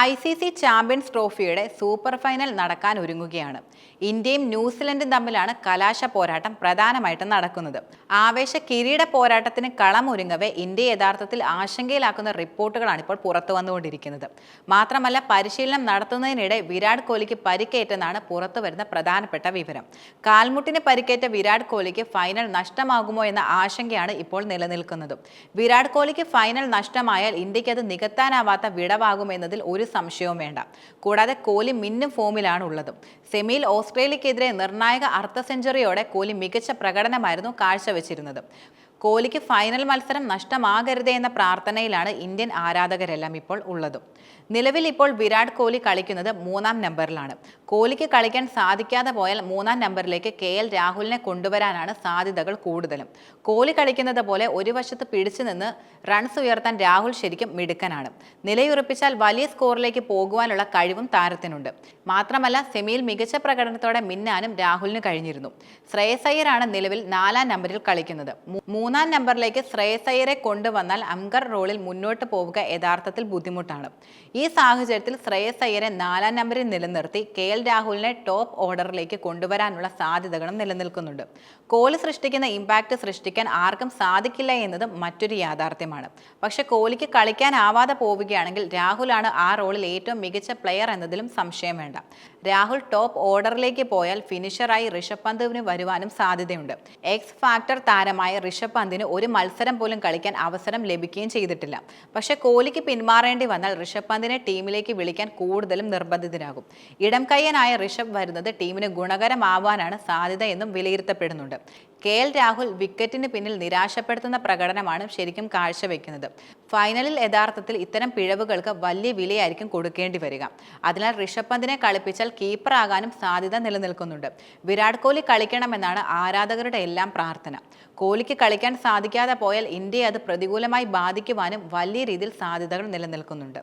I C C champions ട്രോഫിയുടെ super final നടക്കാൻ ഒരുങ്ങുകയാണ്. ഇന്ത്യയും ന്യൂസിലൻഡും തമ്മിലാണ് കലാശ പോരാട്ടം പ്രധാനമായിട്ടും നടക്കുന്നത്. ആവേശ കിരീട പോരാട്ടത്തിന് കളമൊരുങ്ങവെ ഇന്ത്യ യഥാർത്ഥത്തിൽ ആശങ്കയിലാക്കുന്ന റിപ്പോർട്ടുകളാണ് ഇപ്പോൾ പുറത്തു വന്നുകൊണ്ടിരിക്കുന്നത്. മാത്രമല്ല പരിശീലനം നടത്തുന്നതിനിടെ വിരാട് കോഹ്ലിക്ക് പരിക്കേറ്റെന്നാണ് പുറത്തു വരുന്ന പ്രധാനപ്പെട്ട വിവരം. കാൽമുട്ടിന് പരിക്കേറ്റ വിരാട് കോഹ്ലിക്ക് ഫൈനൽ നഷ്ടമാകുമോ എന്ന ആശങ്കയാണ് ഇപ്പോൾ നിലനിൽക്കുന്നത്. വിരാട് കോഹ്ലിക്ക് ഫൈനൽ നഷ്ടമായാൽ ഇന്ത്യയ്ക്ക് അത് നികത്താനാവാത്ത വിടവാകുമെന്നതിൽ ഒരു സംശയവും വേണ്ട. കൂടാതെ കോഹ്ലി മിന്നും ഫോമിലാണ് ഉള്ളതും സെമിയിൽ ഓസ്ട്രേലിയക്കെതിരെ നിർണായക അർദ്ധ സെഞ്ചുറിയോടെ കോഹ്ലി മികച്ച പ്രകടനമായിരുന്നു കാഴ്ചവെച്ചിരുന്നത്. കോഹ്ലിക്ക് ഫൈനൽ മത്സരം നഷ്ടമാകരുതേ എന്ന പ്രാർത്ഥനയിലാണ് ഇന്ത്യൻ ആരാധകരെല്ലാം ഇപ്പോൾ ഉള്ളതും. നിലവിൽ ഇപ്പോൾ വിരാട് കോഹ്ലി കളിക്കുന്നത് മൂന്നാം നമ്പറിലാണ്. കോഹ്ലിക്ക് കളിക്കാൻ സാധിക്കാതെ പോയാൽ മൂന്നാം നമ്പറിലേക്ക് കെ എൽ രാഹുലിനെ കൊണ്ടുവരാനാണ് സാധ്യതകൾ കൂടുതലും. കോഹ്ലി കളിക്കുന്നത് പോലെ ഒരു വശത്ത് പിടിച്ചു നിന്ന് റൺസ് ഉയർത്താൻ രാഹുൽ ശരിക്കും മിടുക്കനാണ്. നിലയുറപ്പിച്ചാൽ വലിയ സ്കോറിലേക്ക് പോകുവാനുള്ള കഴിവും താരത്തിനുണ്ട്. മാത്രമല്ല സെമിയിൽ മികച്ച പ്രകടനത്തോടെ മിന്നാനും രാഹുലിന് കഴിഞ്ഞിരുന്നു. ശ്രേയസ് അയ്യരാണ് നിലവിൽ നാലാം നമ്പറിൽ കളിക്കുന്നത്. മൂന്നാം നമ്പറിലേക്ക് ശ്രേയസ് കൊണ്ടുവന്നാൽ അംഗർ റോളിൽ മുന്നോട്ട് പോവുക യഥാർത്ഥത്തിൽ ബുദ്ധിമുട്ടാണ്. ഈ സാഹചര്യത്തിൽ ശ്രേയസ് അയ്യരെ നാലാം നമ്പറിൽ നിലനിർത്തി കെ എൽ രാഹുലിനെ ടോപ്പ് ഓർഡറിലേക്ക് കൊണ്ടുവരാനുള്ള സാധ്യതകളും നിലനിൽക്കുന്നുണ്ട്. കോഹ്ലി സൃഷ്ടിക്കുന്ന ഇമ്പാക്റ്റ് സൃഷ്ടിക്കാൻ ആർക്കും സാധിക്കില്ല എന്നതും മറ്റൊരു യാഥാർത്ഥ്യമാണ്. പക്ഷേ കോഹ്ലിക്ക് കളിക്കാനാവാതെ പോവുകയാണെങ്കിൽ രാഹുലാണ് ആ റോളിൽ ഏറ്റവും മികച്ച പ്ലെയർ എന്നതിലും സംശയം വേണ്ട. രാഹുൽ ടോപ്പ് ഓർഡറിലേക്ക് പോയാൽ ഫിനിഷറായി ഋഷഭ് പന്തിന് വരുവാനും സാധ്യതയുണ്ട്. എക്സ് ഫാക്ടർ താരമായ ഋഷഭ് പന്തിന് ഒരു മത്സരം പോലും കളിക്കാൻ അവസരം ലഭിക്കുകയും ചെയ്തിട്ടില്ല. പക്ഷേ കോഹ്ലിക്ക് പിന്മാറേണ്ടി വന്നാൽ ഋഷഭ് പന്തിനെ ടീമിലേക്ക് വിളിക്കാൻ കൂടുതലും നിർബന്ധിതരാകും. ഇടം കയ്യനായ ഋഷഭ് വരുന്നത് ടീമിന് ഗുണകരമാവാനാണ് സാധ്യത എന്നും വിലയിരുത്തപ്പെടുന്നുണ്ട്. കെ എൽ രാഹുൽ വിക്കറ്റിന് പിന്നിൽ നിരാശപ്പെടുത്തുന്ന പ്രകടനമാണ് ശരിക്കും കാഴ്ചവെക്കുന്നത്. ഫൈനലിൽ യഥാർത്ഥത്തിൽ ഇത്തരം പിഴവുകൾക്ക് വലിയ വിലയായിരിക്കും കൊടുക്കേണ്ടി വരിക. അതിനാൽ ഋഷഭ് പന്തിനെ കളിപ്പിച്ചാൽ കീപ്പറാകാനും സാധ്യത നിലനിൽക്കുന്നുണ്ട്. വിരാട് കോഹ്ലി കളിക്കണമെന്നാണ് ആരാധകരുടെ എല്ലാം പ്രാർത്ഥന. കോഹ്ലിക്ക് കളിക്കാൻ സാധിക്കാതെ പോയാൽ ഇന്ത്യയെ അത് പ്രതികൂലമായി ബാധിക്കുവാനും വലിയ രീതിയിൽ സാധ്യതകൾ നിലനിൽക്കുന്നുണ്ട്.